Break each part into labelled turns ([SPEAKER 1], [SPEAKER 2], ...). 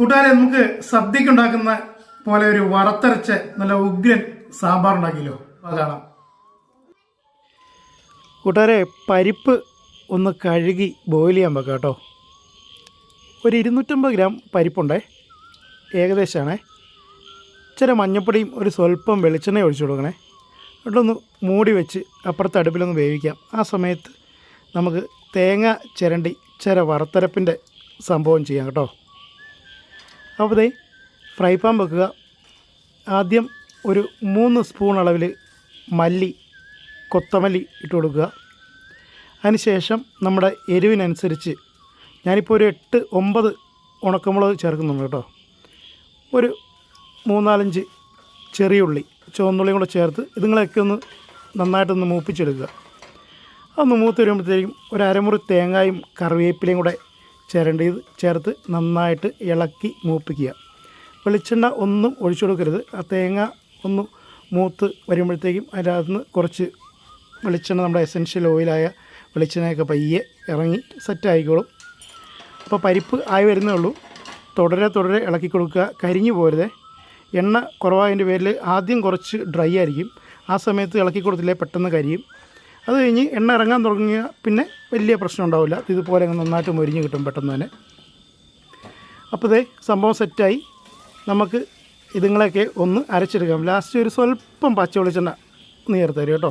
[SPEAKER 1] കൂട്ടുകാരെ നമുക്ക് സദ്യക്ക് ഉണ്ടാക്കുന്ന പോലെ ഒരു വറുത്തരച്ച നല്ല ഉഗ്രൻ സാമ്പാർ ഉണ്ടാക്കിയല്ലോ കാണാം. കൂട്ടുകാരെ പരിപ്പ് ഒന്ന് കഴുകി ബോയിൽ ചെയ്യാൻ വെക്കാം കേട്ടോ. ഒരു ഇരുന്നൂറ്റമ്പത് ഗ്രാം പരിപ്പുണ്ടേ. ഏകദേശമാണേ ഇച്ചിരി മഞ്ഞപ്പൊടിയും ഒരു സ്വല്പം വെളിച്ചെണ്ണ ഒഴിച്ചു കൊടുക്കണേ. എന്നിട്ടൊന്ന് മൂടി വെച്ച് അപ്പുറത്തെ അടുപ്പിലൊന്ന് വേവിക്കാം. ആ സമയത്ത് നമുക്ക് തേങ്ങ ചിരണ്ടി ചില വറുത്തരപ്പിന്റെ സംഭവം ചെയ്യാം കേട്ടോ. അപ്പോൾ ഫ്രൈ പാൻ വെക്കുക. ആദ്യം ഒരു മൂന്ന് സ്പൂൺ അളവിൽ മല്ലി കൊത്തമല്ലി ഇട്ട് കൊടുക്കുക. അതിനുശേഷം നമ്മുടെ എരിവിനനുസരിച്ച് ഞാനിപ്പോൾ ഒരു എട്ട് ഒമ്പത് ഉണക്കമുളക് ചേർക്കുന്നുണ്ട് കേട്ടോ. ഒരു മൂന്നാലഞ്ച് ചെറിയ ഉള്ളി ചുവന്നുള്ളിയും കൂടെ ചേർത്ത് ഇതുങ്ങളെയൊക്കെ ഒന്ന് നന്നായിട്ടൊന്ന് മൂപ്പിച്ചെടുക്കുക. അതൊന്ന് മൂത്ത് വരുമ്പോഴത്തേക്കും ഒരു അരമുറി തേങ്ങായും കറിവേപ്പിലയും കൂടെ ചിരണ്ടിയത് ചേർത്ത് നന്നായിട്ട് ഇളക്കി മൂപ്പിക്കുക. വെളിച്ചെണ്ണ ഒന്നും ഒഴിച്ചു കൊടുക്കരുത്. ആ തേങ്ങ ഒന്ന് മൂത്ത് വരുമ്പോഴത്തേക്കും അതിന്റെ അകത്തുനിന്ന് കുറച്ച് വെളിച്ചെണ്ണ നമ്മുടെ എസെൻഷ്യൽ ഓയിലായ വെളിച്ചെണ്ണയൊക്കെ പയ്യെ ഇറങ്ങി സെറ്റായിക്കോളും അപ്പോൾ പരിപ്പ് ആയി വരുന്നേ ഉള്ളൂ. തുടരെ തുടരെ ഇളക്കി കൊടുക്കുക. കരിഞ്ഞു പോരുതേ. എണ്ണ കുറവായതിന്റെ പേരിൽ ആദ്യം കുറച്ച് ഡ്രൈ ആയിരിക്കും. ആ സമയത്ത് ഇളക്കി കൊടുത്തില്ലേ പെട്ടെന്ന് കരിയും. അത് കഴിഞ്ഞ് എണ്ണ ഇറങ്ങാൻ തുടങ്ങിയ പിന്നെ വലിയ പ്രശ്നം ഉണ്ടാവില്ല. ഇതുപോലെ അങ്ങ് നന്നായിട്ട് മൊരിഞ്ഞ് കിട്ടും പെട്ടെന്ന് തന്നെ. അപ്പോൾ ഇതേ സംഭവം സെറ്റായി. നമുക്ക് ഇതുങ്ങളെയൊക്കെ ഒന്ന് അരച്ചെടുക്കാം. ലാസ്റ്റ് ഒരു സ്വല്പം പച്ച വെളിച്ചെണ്ണ നീർത്തരും തരും കേട്ടോ.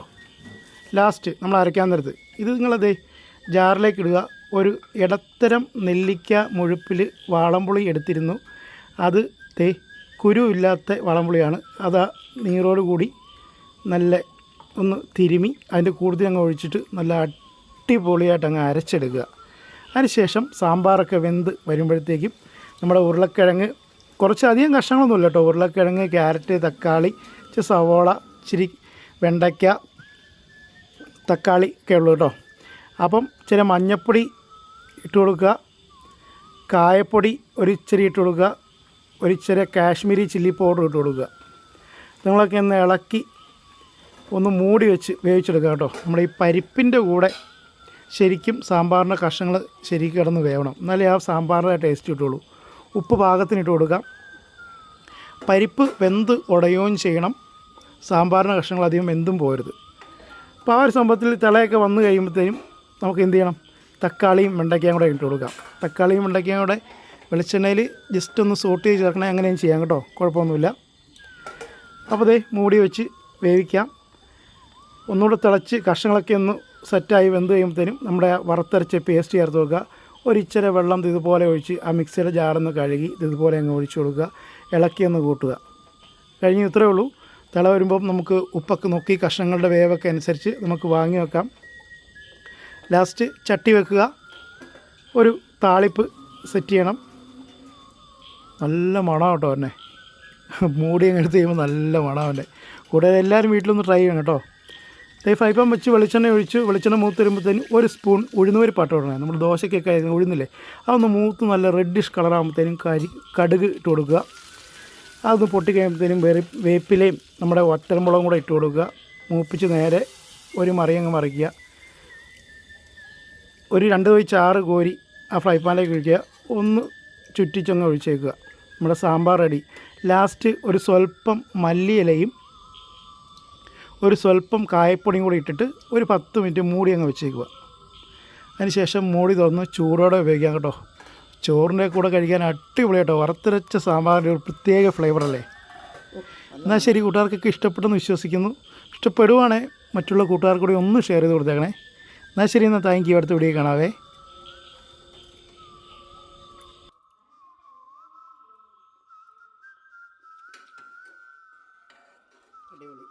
[SPEAKER 1] ലാസ്റ്റ് നമ്മൾ അരയ്ക്കാൻ നേരത്ത് ഇത് നിങ്ങളതേ ജാറിലേക്ക് ഇടുക. ഒരു ഇടത്തരം നെല്ലിക്ക മുഴുപ്പിൽ വാളംപുളി എടുത്തിരുന്നു. അത് തേ കുരുവില്ലാത്ത വളംപുളിയാണ്. അതാ നീരോട് കൂടി നല്ല ഒന്ന് തിരുമി അതിന്റെ കൂടുതൽ അങ്ങ് ഒഴിച്ചിട്ട് നല്ല അടിപൊളിയായിട്ട് അങ്ങ് അരച്ചെടുക്കുക. അതിനുശേഷം സാമ്പാറൊക്കെ വെന്ത് വരുമ്പോഴത്തേക്കും നമ്മുടെ ഉരുളക്കിഴങ്ങ് കുറച്ച് അധികം കഷ്ണങ്ങളൊന്നുമില്ല കേട്ടോ. ഉരുളക്കിഴങ്ങ് ക്യാരറ്റ് തക്കാളി ഇച്ചിരി സവോള ഇച്ചിരി വെണ്ടയ്ക്ക തക്കാളി ഒക്കെ ഉള്ളൂ കേട്ടോ. അപ്പം ചില മഞ്ഞപ്പൊടി ഇട്ട് കൊടുക്കുക. കായപ്പൊടി ഒരു ഇച്ചിരി ഇട്ട് കൊടുക്കുക. ഒരു ചെറിയ കാശ്മീരി ചില്ലി പൗഡർ ഇട്ട് കൊടുക്കുക. നിങ്ങളൊക്കെ ഒന്ന് ഇളക്കി ഒന്ന് മൂടി വെച്ച് വേവിച്ചെടുക്കുക കേട്ടോ. നമ്മുടെ ഈ പരിപ്പിന്റെ കൂടെ ശരിക്കും സാമ്പാറിന്റെ കഷ്ണങ്ങൾ ശരിക്കും കിടന്ന് വേവണം. എന്നാലേ ആ സാമ്പാറിന്റെ ടേസ്റ്റ് കിട്ടുള്ളൂ ഉപ്പ് പാകത്തിന് ഇട്ട് കൊടുക്കാം. പരിപ്പ് വെന്ത് ഉടയുകയും ചെയ്യണം. സാമ്പാറിന്റെ കഷ്ണങ്ങൾ അധികം വെന്തും പോരുത് അപ്പോൾ ആ ഒരു സംഭവത്തിൽ തിളയൊക്കെ വന്നു കഴിയുമ്പോഴത്തേനും നമുക്ക് എന്ത് ചെയ്യണം? തക്കാളിയും വെണ്ടയ്ക്കയും കൂടെ ഇട്ട് കൊടുക്കാം. തക്കാളിയും വെണ്ടയ്ക്കയും കൂടെ വെളിച്ചെണ്ണയിൽ ജസ്റ്റ് ഒന്ന് സോട്ട് ചെയ്ത് ചേർക്കണേ അങ്ങനെയും ചെയ്യാം കേട്ടോ. കുഴപ്പമൊന്നുമില്ല. അപ്പോൾ ദേ മൂടി വെച്ച് വേവിക്കാം. ഒന്നുകൂടെ തിളച്ച് കഷ്ണങ്ങളൊക്കെ ഒന്ന് സെറ്റായി വെന്ത് കഴിയുമ്പോഴത്തേനും നമ്മുടെ വറുത്തരച്ച പേസ്റ്റ് ചേർത്ത് കൊടുക്കുക. ഒരു ഇച്ചിരി വെള്ളം ഇതുപോലെ ഒഴിച്ച് ആ മിക്സിയുടെ ജാറൊന്ന് കഴുകി ഇതുപോലെ അങ്ങ് ഒഴിച്ചു കൊടുക്കുക. ഇളക്കി ഒന്ന് കൂട്ടുക. കഴിഞ്ഞ് ഇത്രയേ ഉള്ളൂ. തിള വരുമ്പം നമുക്ക് ഉപ്പൊക്കെ നോക്കി കഷ്ണങ്ങളുടെ വേവൊക്കെ അനുസരിച്ച് നമുക്ക് വാങ്ങി വെക്കാം. ലാസ്റ്റ് ചട്ടി വെക്കുക. ഒരു താളിപ്പ് സെറ്റ് ചെയ്യണം. നല്ല മണം കേട്ടോ എന്നെ മൂടി അങ്ങ് എടുത്ത് കഴിയുമ്പോൾ നല്ല മണം അവന്റെ. കൂടെ എല്ലാവരും വീട്ടിലൊന്ന് ട്രൈ ചെയ്യണം കേട്ടോ. ഈ ഫ്രൈ പാൻ വെച്ച് വെളിച്ചെണ്ണ ഒഴിച്ച് വെളിച്ചെണ്ണ മൂത്ത് വരുമ്പോഴത്തേനും ഒരു സ്പൂൺ ഉഴുന്നുപരിപ്പാട്ട് ഇടണേ. നമ്മൾ ദോശയ്ക്കൊക്കെ ഉഴുന്നില്ലേ? അതൊന്ന് മൂത്ത് നല്ല റെഡിഷ് കളറാകുമ്പോഴത്തേനും കരി കടുക് ഇട്ട് കൊടുക്കുക. അതൊന്ന് പൊട്ടി കഴിയുമ്പോഴത്തേനും വേറെ വേപ്പിലയും നമ്മുടെ വറ്റൽമുളകും കൂടെ ഇട്ട് കൊടുക്കുക. മൂപ്പിച്ച് നേരെ ഒരു മറിയങ്ങ് മറിക്കുക. ഒരു രണ്ട് പോയി ചാറ് കോരി ആ ഫ്രൈ പാനിലേക്ക് ഒഴിക്കുക. ഒന്ന് ചുറ്റിച്ചങ്ങ് ഒഴിച്ചേക്കുക. നമ്മുടെ സാമ്പാർ റെഡി ലാസ്റ്റ് ഒരു സ്വല്പം മല്ലിയിലയും ഒരു സ്വല്പം കായപ്പൊടിയും കൂടി ഇട്ടിട്ട് ഒരു പത്ത് മിനിറ്റ് മൂടി അങ്ങ് വെച്ചേക്കുക. അതിനുശേഷം മൂടി തുറന്ന് ചൂടോടെ ഉപയോഗിക്കാം കേട്ടോ. ചോറിന്റെ കൂടെ കഴിക്കാൻ അടിപൊളി കേട്ടോ. വറുത്തരച്ച സാമ്പാറിന്റെ ഒരു പ്രത്യേക ഫ്ലേവർ അല്ലേ? എന്നാൽ ശരി കൂട്ടുകാർക്കൊക്കെ ഇഷ്ടപ്പെട്ടെന്ന് വിശ്വസിക്കുന്നു. ഇഷ്ടപ്പെടുവാണേ മറ്റുള്ള കൂട്ടുകാർ കൂടി ഒന്ന് ഷെയർ ചെയ്ത് കൊടുത്തേക്കണേ. എന്നാൽ ശരി എന്നാൽ താങ്ക് യു അടുത്ത വീഡിയോ കാണാവേ. അടിപൊളി.